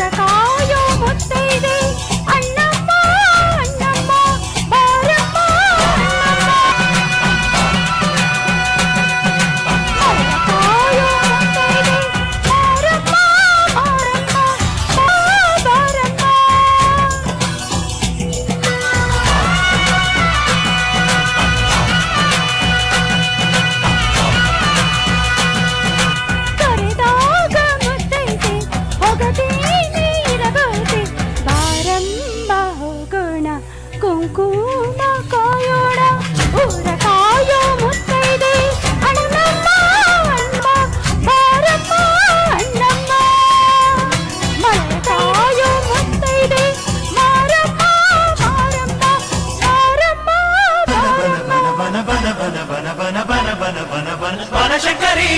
นะก้อย ಶಂಕರೀ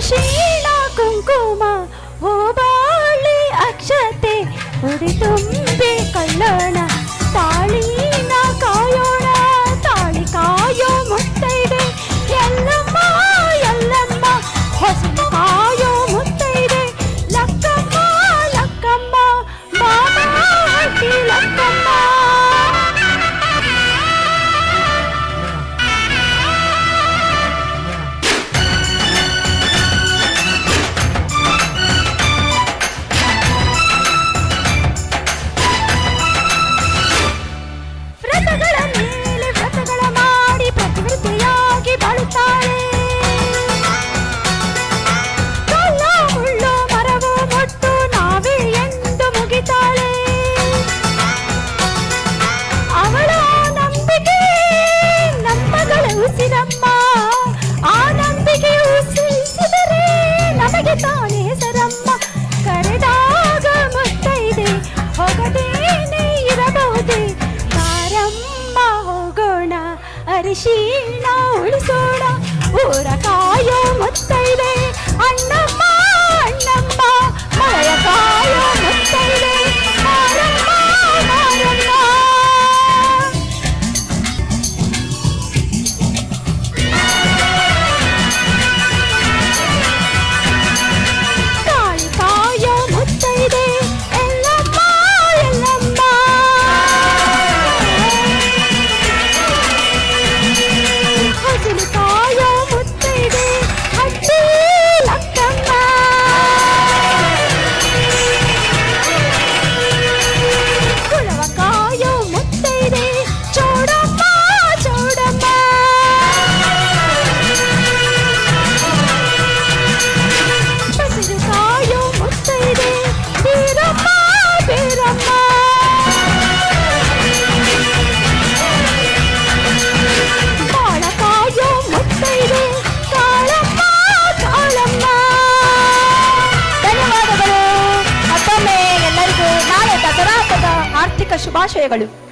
ಪರಿಶೀಲ ಕುಂಕುಮ ಓ ಬಾಳಿ ಅಕ್ಷತೆ ಉಡಿ ತುಂಬಿ ಕಳ್ಳೋಣ ಅರಿಶಿಣ ಉಳಿಸೋಣ ಊರಕಾಯೋ ಮುತ್ತೈ ಶುಭಾಶಯಗಳು.